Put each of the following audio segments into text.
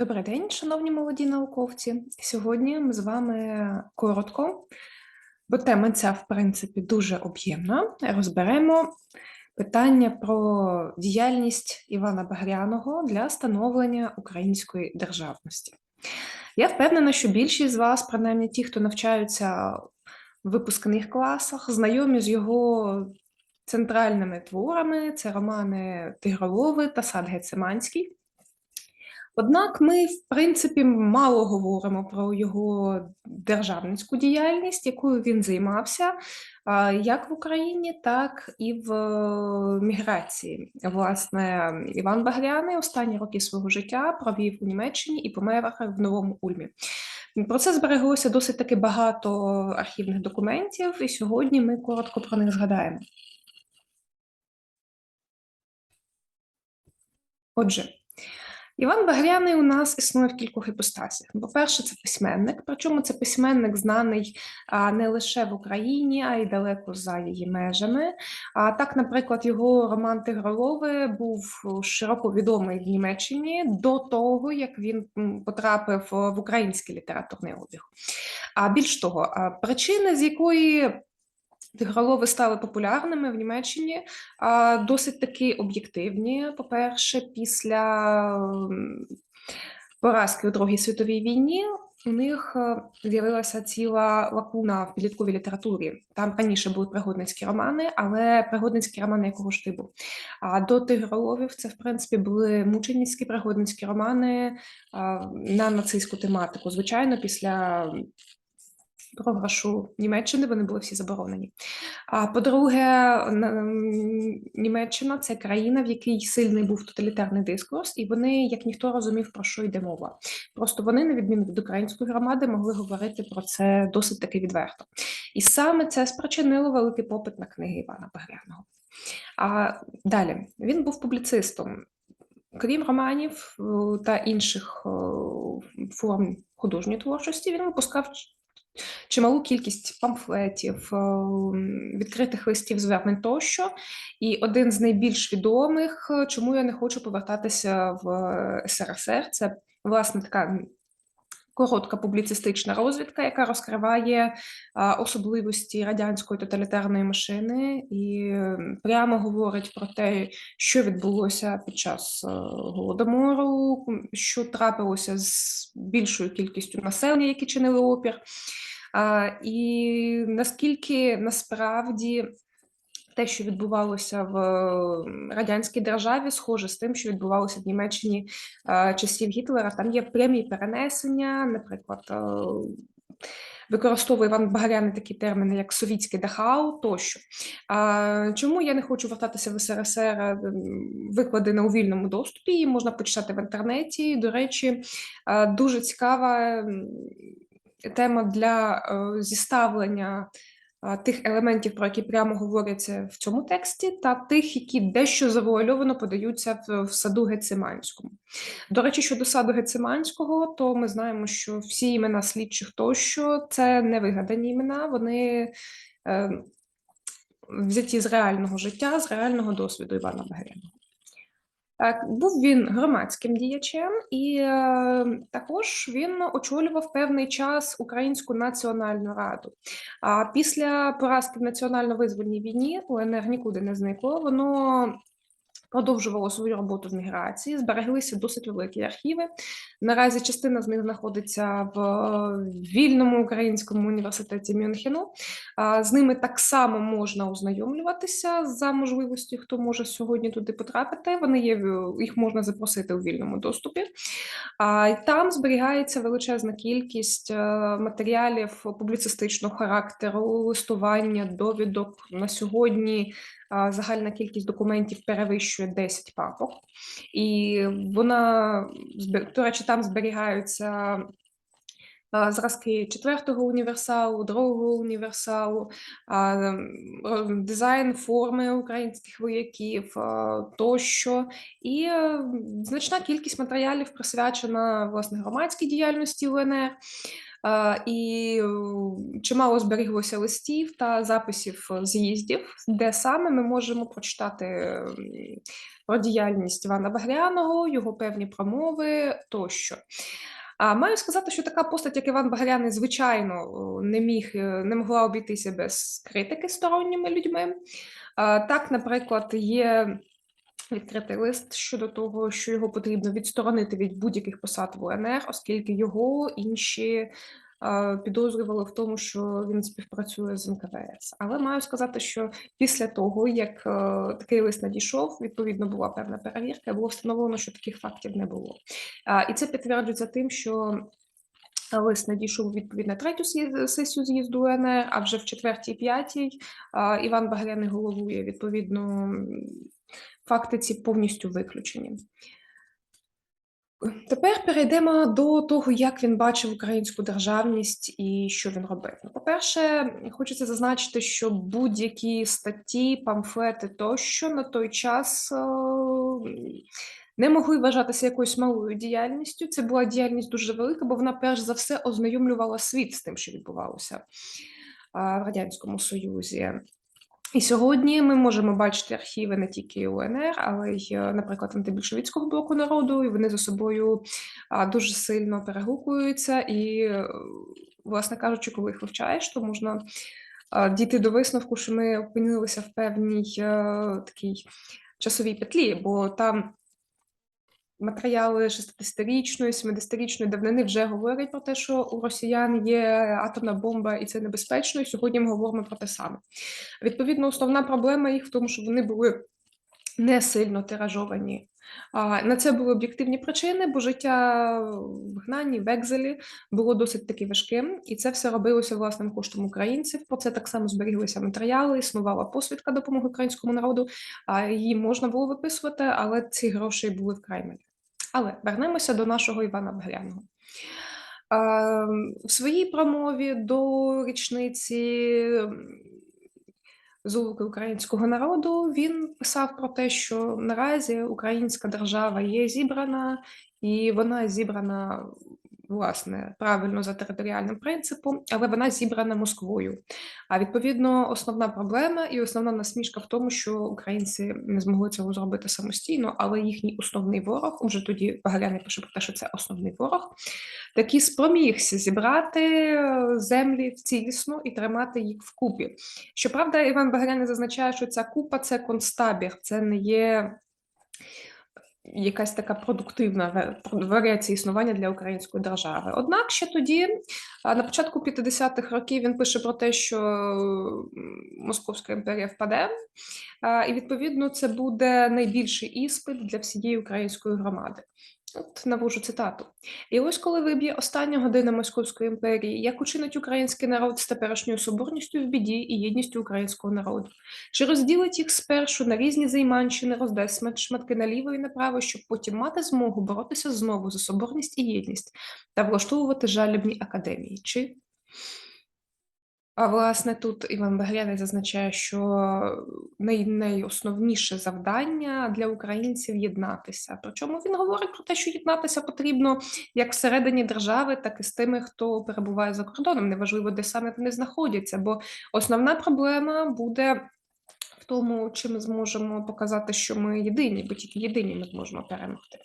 Добрий день, шановні молоді науковці. Сьогодні ми з вами коротко, бо тема ця, в принципі, дуже об'ємна. Розберемо питання про діяльність Івана Багряного для становлення української державності. Я впевнена, що більшість з вас, принаймні ті, хто навчаються в випускних класах, знайомі з його центральними творами: це романи Тигролови та Сад Гециманський. Однак ми, в принципі, мало говоримо про його державницьку діяльність, якою він займався як в Україні, так і в е, міграції. Власне, Іван Багряний останні роки свого життя провів у Німеччині і помер в Новому Ульмі. Про це збереглося досить таки багато архівних документів, і сьогодні ми коротко про них згадаємо. Отже, Іван Багряний у нас існує в кількох іпостасях. По-перше, це письменник, причому це письменник знаний не лише в Україні, а й далеко за її межами. А так, наприклад, його роман Тигролови був широко відомий в Німеччині до того, як він потрапив в український літературний обіг. А більш того, причини, з якої Тигролови стали популярними в Німеччині, досить таки об'єктивні. По-перше, після поразки у Другій світовій війні у них е, з'явилася ціла лакуна в підлітковій літературі. Там раніше були пригодницькі романи, але пригодницькі романи якого ж типу. А до Тигроловів це, в принципі, були мученицькі пригодницькі романи на нацистську тематику. Звичайно, після програшу Німеччини вони були всі заборонені. А по-друге, Німеччина це країна, в якій сильний був тоталітарний дискурс, і вони, як ніхто розумів, про що йде мова. Просто вони, на відміну від української громади, могли говорити про це досить таки відверто. І саме це спричинило великий попит на книги Івана Багряного. А далі він був публіцистом. Крім романів е, та інших е, форм художньої творчості, він випускав чималу кількість памфлетів, е, відкритих листів звернень тощо. І один з найбільш відомих, е, чому я не хочу повертатися в СРСР, це власне така. Коротка публіцистична розвідка, яка розкриває особливості радянської тоталітарної машини, і прямо говорить про те, що відбулося під час а, голодомору, що трапилося з більшою кількістю населення, які чинили опір. І наскільки насправді те, що відбувалося в радянській державі, схоже з тим, що відбувалося в Німеччині часів Гітлера, там є прямі перенесення, наприклад. Використовує Іван Багаряний такі терміни, як совітський дахау тощо. А, Чому я не хочу вертатися в СРСР виклади у вільному доступі, її можна почитати в інтернеті. До речі, дуже цікава тема для е, зіставлення тих елементів, про які прямо говоряться в цьому тексті, та тих, які дещо завуальовано подаються в, в саду Гециманському. До речі, щодо саду Гециманського, то ми знаємо, що всі імена слідчих тощо це не вигадані імена, вони е, взяті з реального життя, з реального досвіду Івана Багряного. Був він громадським діячем, і е, також він очолював певний час Українську національну раду. А після поразки в національно-визвольній війні УНР нікуди не зникло. Воно продовжувало свою роботу в міграції, збереглися досить великі архіви. Наразі частина з них знаходиться в вільному українському університеті Мюнхену. З ними так само можна ознайомлюватися за можливості, хто може сьогодні туди потрапити. Вони є їх можна запросити у вільному доступі. Там зберігається величезна кількість е, матеріалів публіцистичного характеру, листування, довідок на сьогодні загальна кількість документів перевищує 10 папок, і вона до речі, там зберігаються. Зразки четвертого універсалу, другого універсалу, дизайн форми українських вояків тощо, і значна кількість матеріалів присвячена власне громадській діяльності УНР. Е, І е, чимало зберіглося листів та записів з'їздів, де саме ми можемо прочитати про діяльність Івана Багряного, його певні промови тощо. А маю сказати, що така постать, як Іван Багряний, звичайно, не міг е, не могла обійтися без критики сторонніми людьми. Так, наприклад, є відкритий лист щодо того, що його потрібно відсторонити від будь-яких посад в УНР, оскільки його інші а, підозрювали в тому, що він співпрацює з НКВС. Але маю сказати, що після того, як е, такий лист надійшов, відповідно була певна перевірка, було встановлено, що таких фактів не було. А, І це підтверджується тим, що лист надійшов у відповідь на третю сесію з'їзду УНР, а вже в четвертій, п'ятій Іван Багряний головує. Відповідно, м, факти ці повністю виключені. Тепер перейдемо до того, як він бачив українську державність і що він робив. Ну, по-перше, хочеться зазначити, що будь-які статті, памфлети тощо на той час е, не могли вважатися якоюсь малою діяльністю. Це була діяльність дуже велика, бо вона перш за все ознайомлювала світ з тим, що відбувалося е, в Радянському Союзі. І сьогодні ми можемо бачити архіви не тільки УНР, але й, е, наприклад, антибільшовицького блоку народу, і вони за собою дуже сильно перегукуються. І, е, власне кажучи, коли їх вивчаєш, то можна дійти до висновку, що ми опинилися в певній е, такій часовій петлі, бо там. Матеріали 60-річної, 70-річної давнини вже говорять про те, що у росіян є атомна бомба, і це небезпечно. І сьогодні ми говоримо про те саме. Відповідно, основна проблема їх в тому, що вони були не сильно тиражовані. На це були об'єктивні причини, бо життя в гнанні, в екзелі було досить таки важким, і це все робилося власним коштом українців. Про це так само зберіглися матеріали, існувала посвідка допомоги українському народу. Її можна було виписувати, але ці гроші були вкрай малі. Але вернемося до нашого Івана Багряного. В своїй промові до річниці Зулуки українського народу він писав про те, що наразі українська держава є зібрана, і вона зібрана власне правильно за територіальним принципом, але вона зібрана Москвою. А відповідно, основна проблема і основна насмішка в тому, що українці не змогли цього зробити самостійно, але їхній основний ворог, уже тоді Багаляний пише про те, що це основний ворог, таки спромігся зібрати е, землі цілісно і тримати їх вкупі. Щоправда, Іван Багряний зазначає, що ця купа це концтабір, це не є якась така продуктивна варіація існування для української держави. Однак ще тоді, на початку 50-х років, він пише про те, що Московська імперія впаде, і відповідно це буде найбільший іспит для всієї української громади. От навожу цитату. І ось коли виб'є остання година Московської імперії, як учинить український народ з теперішньою соборністю в біді і єдністю українського народу? Чи розділить їх спершу на різні займанщини, роздасть шматки наліво і направо, щоб потім мати змогу боротися знову за соборність і єдність та влаштовувати жалібні академії? Чи а власне тут Іван Багряний зазначає, що най, найосновніше завдання для українців єднатися. Причому він говорить про те, що єднатися потрібно як всередині держави, так і з тими, хто перебуває за кордоном. Неважливо, де саме вони знаходяться, бо основна проблема буде. Тому, чи ми зможемо показати, що ми єдині, бо тільки єдині ми зможемо перемогти.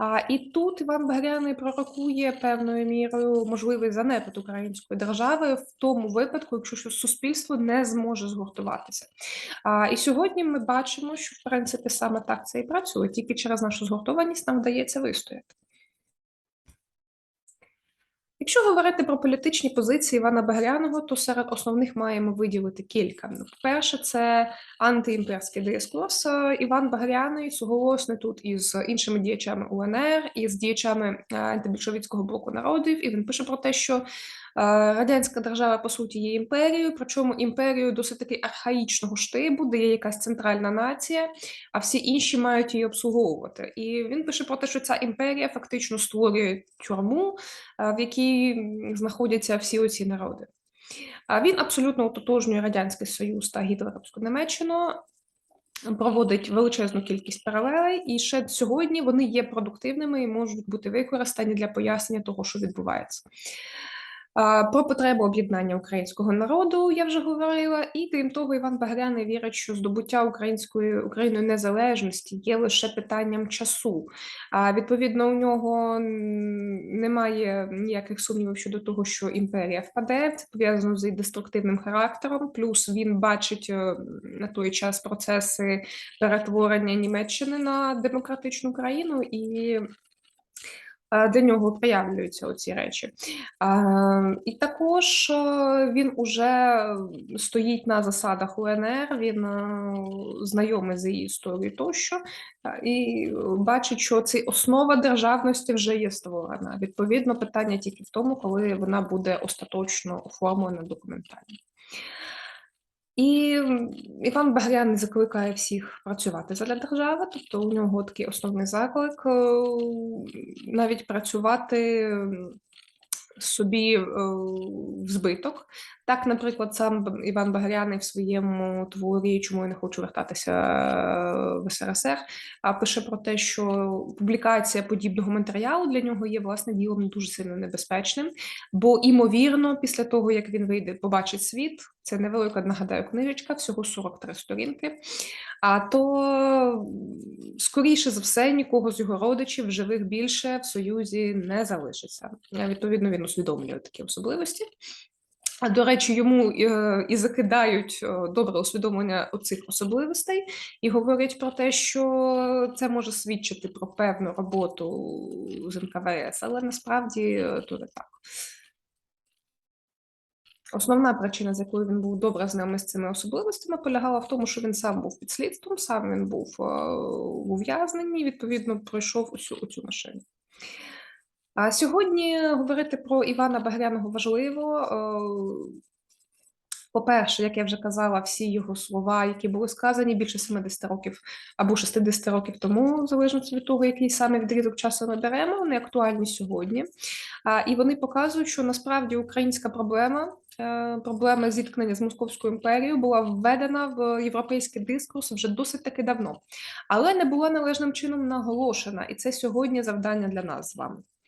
А, і тут Іван Багряний пророкує певною мірою можливий занепад української держави в тому випадку, якщо що суспільство не зможе згуртуватися. А, і сьогодні ми бачимо, що в принципі саме так це і працює. Тільки через нашу згуртованість нам вдається вистояти. Якщо говорити про політичні позиції Івана Багряного, то серед основних маємо виділити кілька. Ну, По-перше, це антиімперський дискурс. Е, Іван Багряний суголосний тут із іншими діячами УНР, із діячами антибільшовіцького антибільшовицького блоку народів, і він пише про те, що е, радянська держава по суті є імперією, причому імперією досить таки архаїчного штибу, де є якась центральна нація, а всі інші мають її обслуговувати. І він пише про те, що ця імперія фактично створює тюрму, е, в якій знаходяться всі оці народи. А Він абсолютно ототожнює Радянський Союз та гітлерівську Німеччину, проводить величезну кількість паралелей, і ще сьогодні вони є продуктивними і можуть бути використані для пояснення того, що відбувається. Про потребу об'єднання українського народу я вже говорила, і крім того, Іван Багряний вірить, що здобуття української Україною незалежності є лише питанням часу. А відповідно, у нього немає ніяких сумнівів щодо того, що імперія впаде. Це пов'язано з деструктивним характером. Плюс він бачить е, на той час процеси перетворення Німеччини на демократичну країну і для нього проявлюються оці речі. І також е, він уже стоїть на засадах УНР, він е, знайомий з її історією тощо, і бачить, що ця основа державності вже є створена. Відповідно, питання тільки в тому, коли вона буде остаточно оформлена документально. І Іван Багрян закликає всіх працювати задля держави, тобто у нього такий основний заклик е, навіть працювати собі е, в збиток. Так, наприклад, сам Іван Багряний в своєму творі, чому я не хочу вертатися е, в СРСР, а пише про те, що публікація подібного матеріалу для нього є власне ділом дуже сильно небезпечним, бо імовірно, після того як він вийде, побачить світ, це невелика нагадаю книжечка, всього 43 сторінки. А то скоріше за все нікого з його родичів живих більше в Союзі не залишиться. Відповідно, він усвідомлює такі особливості. До речі, йому е, і закидають е, добре усвідомлення цих особливостей, і говорять про те, що це може свідчити про певну роботу з НКВС, але насправді е, то не так. Основна причина, з якою він був добре знайомий з цими особливостями, полягала в тому, що він сам був під слідством, сам він був в ув'язненні, відповідно пройшов усю цю машину. А сьогодні говорити про Івана Багряного важливо. Е, по-перше, як я вже казала, всі його слова, які були сказані більше 70 років або 60 років тому, залежно від того, який саме відрізок часу ми беремо, вони актуальні сьогодні. І вони показують, що насправді українська проблема, е, проблема зіткнення з Московською імперією, була введена в європейський дискурс вже досить таки давно, але не була належним чином наголошена, і це сьогодні завдання для нас з вами.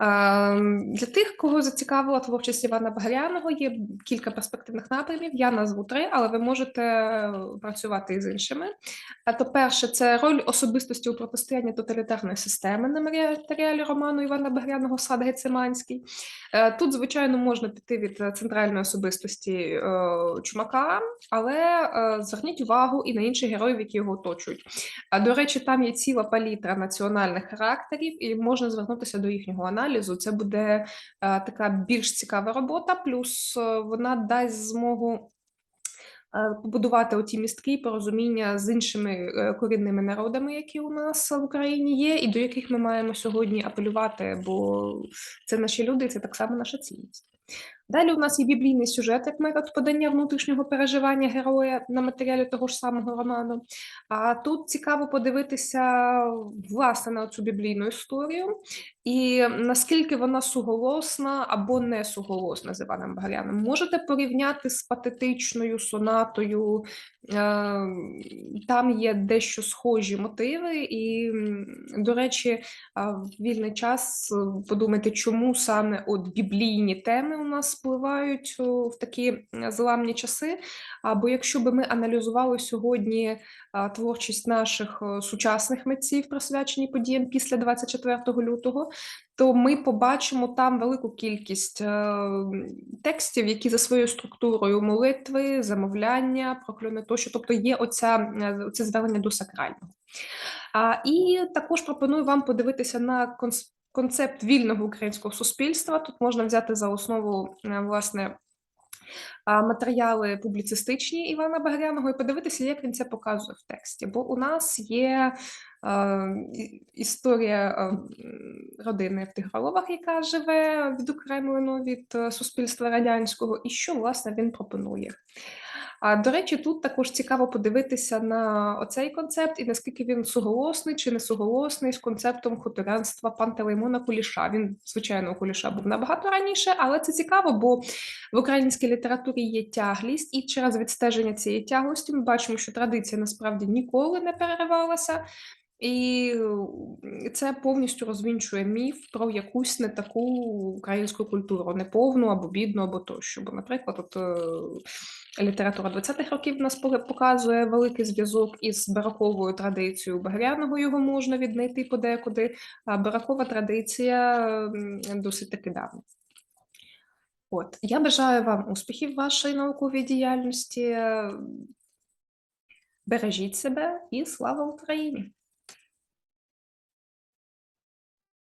для тих, кого зацікавила творчість Івана Багряного, є кілька перспективних напрямів. Я назву три, але ви можете працювати і з іншими. То перше, це роль особистості у протистоянні тоталітарної системи на матеріалі роману Івана Багряного Сад Гециманський. Е, тут, звичайно, можна піти від центральної особистості е, Чумака, але е, зверніть увагу і на інших героїв, які його оточують. До речі, там є ціла палітра національних характерів, і можна звернутися до їхнього аналізу аналізу, це буде е, така більш цікава робота, плюс е, вона дасть змогу. Е, побудувати оті містки і порозуміння з іншими корінними народами, які у нас в Україні є, і до яких ми маємо сьогодні апелювати, бо це наші люди, і це так само наша цінність. Далі у нас є біблійний сюжет, як метод подання внутрішнього переживання героя на матеріалі того ж самого роману. А тут цікаво подивитися власне на цю біблійну історію і наскільки вона суголосна або не суголосна з Іваном Багряном. Можете порівняти з патетичною сонатою, е, там є дещо схожі мотиви, і, до речі, в вільний час подумайте, чому саме от біблійні теми у нас спливають в такі зламні часи. Або якщо би ми аналізували сьогодні творчість наших сучасних митців, присвячені подіям після 24 лютого, то ми побачимо там велику кількість е, текстів, які за своєю структурою молитви, замовляння, прокльони тощо, тобто є оця, е, оце звернення до сакрального. А, І також пропоную вам подивитися на концепт вільного українського суспільства. Тут можна взяти за основу е, власне. Матеріали публіцистичні Івана Багряного і подивитися, як він це показує в тексті. Бо у нас є е, історія е, родини в тих головах, яка живе відокремлено від суспільства радянського, і що власне він пропонує. А, до речі, тут також цікаво подивитися на оцей концепт і наскільки він суголосний чи не суголосний з концептом хуторянства Пантелеймона Куліша. Він, звичайно, Куліша був набагато раніше, але це цікаво, бо в українській літературі є тяглість, і через відстеження цієї тяглості ми бачимо, що традиція насправді ніколи не переривалася. І це повністю розвінчує міф про якусь не таку українську культуру, неповну або бідну, або тощо. Бо, наприклад, от, е, література 20-х років нас показує великий зв'язок із бароковою традицією. Багряного його можна віднайти подекуди, а барокова традиція досить таки давня. От, я бажаю вам успіхів в вашій науковій діяльності. Бережіть себе і слава Україні!